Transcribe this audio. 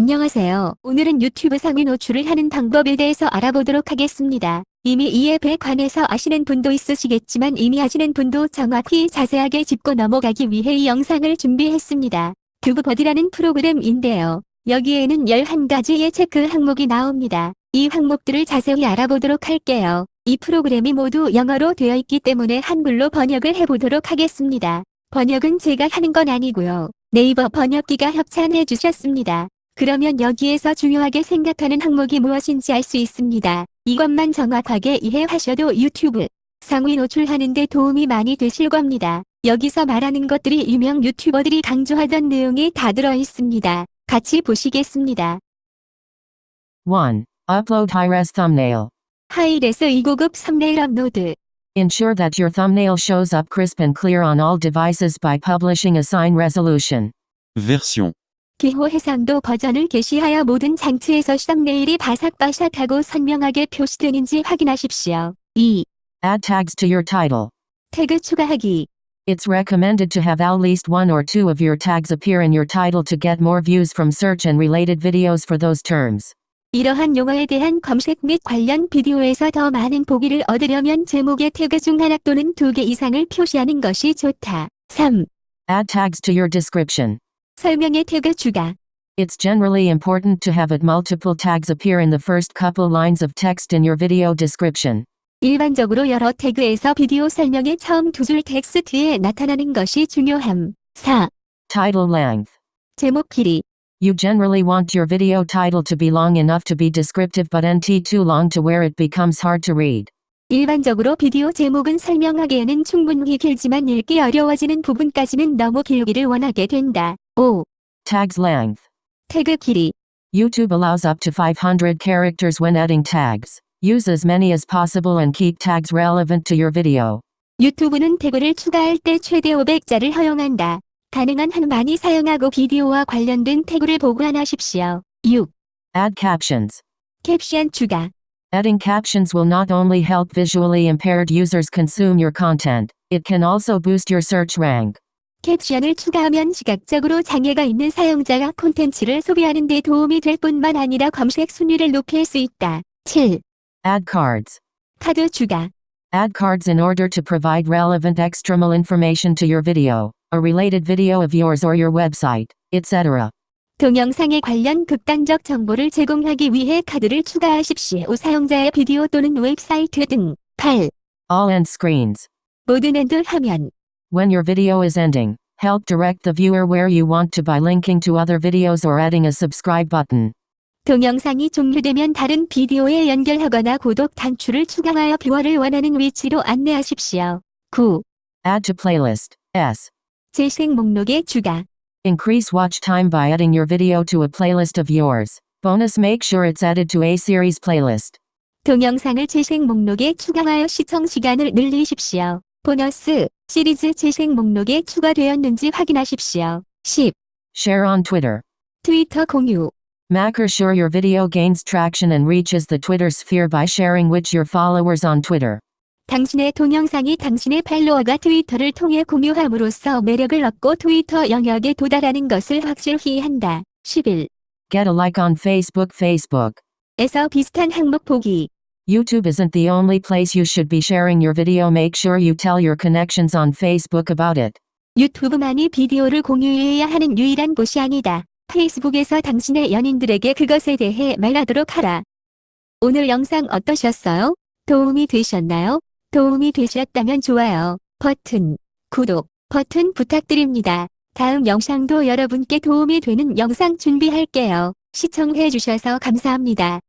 안녕하세요. 오늘은 유튜브 상위 노출을 하는 방법에 대해서 알아보도록 하겠습니다. 이미 이 앱에 관해서 아시는 분도 있으시겠지만 이미 아시는 분도 정확히 자세하게 짚고 넘어가기 위해 이 영상을 준비했습니다. 튜브버디라는 프로그램인데요. 여기에는 11가지의 체크 항목이 나옵니다. 이 항목들을 자세히 알아보도록 할게요. 이 프로그램이 모두 영어로 되어 있기 때문에 한글로 번역을 해보도록 하겠습니다. 번역은 제가 하는 건 아니고요. 네이버 번역기가 협찬해 주셨습니다. 그러면 여기에서 중요하게 생각하는 항목이 무엇인지 알 수 있습니다. 이것만 정확하게 이해하셔도 유튜브 상위 노출하는 데 도움이 많이 되실 겁니다. 여기서 말하는 것들이 유명 유튜버들이 강조하던 내용이 다 들어 있습니다. 같이 보시겠습니다. 1. Upload high-res thumbnail. 하이레스 2고급 썸네일 업로드. Ensure that your thumbnail shows up crisp and clear on all devices by publishing a sign resolution. Version. 기호 해상도 버전을 게시하여 모든 장치에서 썸네일이 바삭바삭하고 선명하게 표시되는지 확인하십시오. 2. Add tags to your title. 태그 추가하기. It's recommended to have at least one or two of your tags appear in your title to get more views from search and related videos for those terms. 이러한 용어에 대한 검색 및 관련 비디오에서 더 많은 보기를 얻으려면 제목의 태그 중 하나 또는 두 개 이상을 표시하는 것이 좋다. 3. Add tags to your description. 설명의 태그 추가. It's generally important to have at multiple tags appear in the first couple lines of text in your video description. 일반적으로 여러 태그에서 비디오 설명의 처음 두 줄 텍스트에 나타나는 것이 중요함. 4. Title length. 제목 길이. You generally want your video title to be long enough to be descriptive but nt too long to where it becomes hard to read. 일반적으로 비디오 제목은 설명하기에는 충분히 길지만 읽기 어려워지는 부분까지는 너무 길기를 원하게 된다. 5. Tags length. 태그 길이. YouTube allows up to 500 characters when adding tags. Use as many as possible and keep tags relevant to your video. 유튜브는 태그를 추가할 때 최대 500자를 허용한다. 가능한 한 많이 사용하고 비디오와 관련된 태그를 보관하십시오. 6. Add captions. 캡션 추가. Adding captions will not only help visually impaired users consume your content, it can also boost your search rank. 캡션을 추가하면 시각적으로 장애가 있는 사용자가 콘텐츠를 소비하는 데 도움이 될 뿐만 아니라 검색 순위를 높일 수 있다. 7. Add cards. 카드 추가. Add cards in order to provide relevant extramal information to your video, a related video of yours or your website, etc. 동영상에 관련 극단적 정보를 제공하기 위해 카드를 추가하십시오. 사용자의 비디오 또는 웹사이트 등. 8. All end screens. 모든 엔드 화면. When your video is ending, help direct the viewer where you want to by linking to other videos or adding a subscribe button. 동영상이 종료되면 다른 비디오에 연결하거나 구독 단추를 추가하여 뷰어를 원하는 위치로 안내하십시오. 9. Add to playlist. S. 재생 목록에 추가. Increase watch time by adding your video to a playlist of yours. Bonus make sure it's added to a series playlist. 동영상을 재생 목록에 추가하여 시청 시간을 늘리십시오. 보너스, 시리즈 재생 목록에 추가되었는지 확인하십시오. 10. Share on Twitter. 트위터 공유. Make sure your video gains traction and reaches the Twitter sphere by sharing with your followers on Twitter. 당신의 동영상이 당신의 팔로워가 트위터를 통해 공유함으로써 매력을 얻고 트위터 영역에 도달하는 것을 확실히 한다. 11. Get a like on Facebook. Facebook. 에서 비슷한 항목 보기. YouTube isn't the only place you should be sharing your video. Make sure you tell your connections on Facebook about it. 유튜브만이 비디오를 공유해야 하는 유일한 곳이 아니다. 페이스북에서 당신의 연인들에게 그것에 대해 말하도록 하라. 오늘 영상 어떠셨어요? 도움이 되셨나요? 도움이 되셨다면 좋아요 버튼, 구독 버튼 부탁드립니다. 다음 영상도 여러분께 도움이 되는 영상 준비할게요. 시청해주셔서 감사합니다.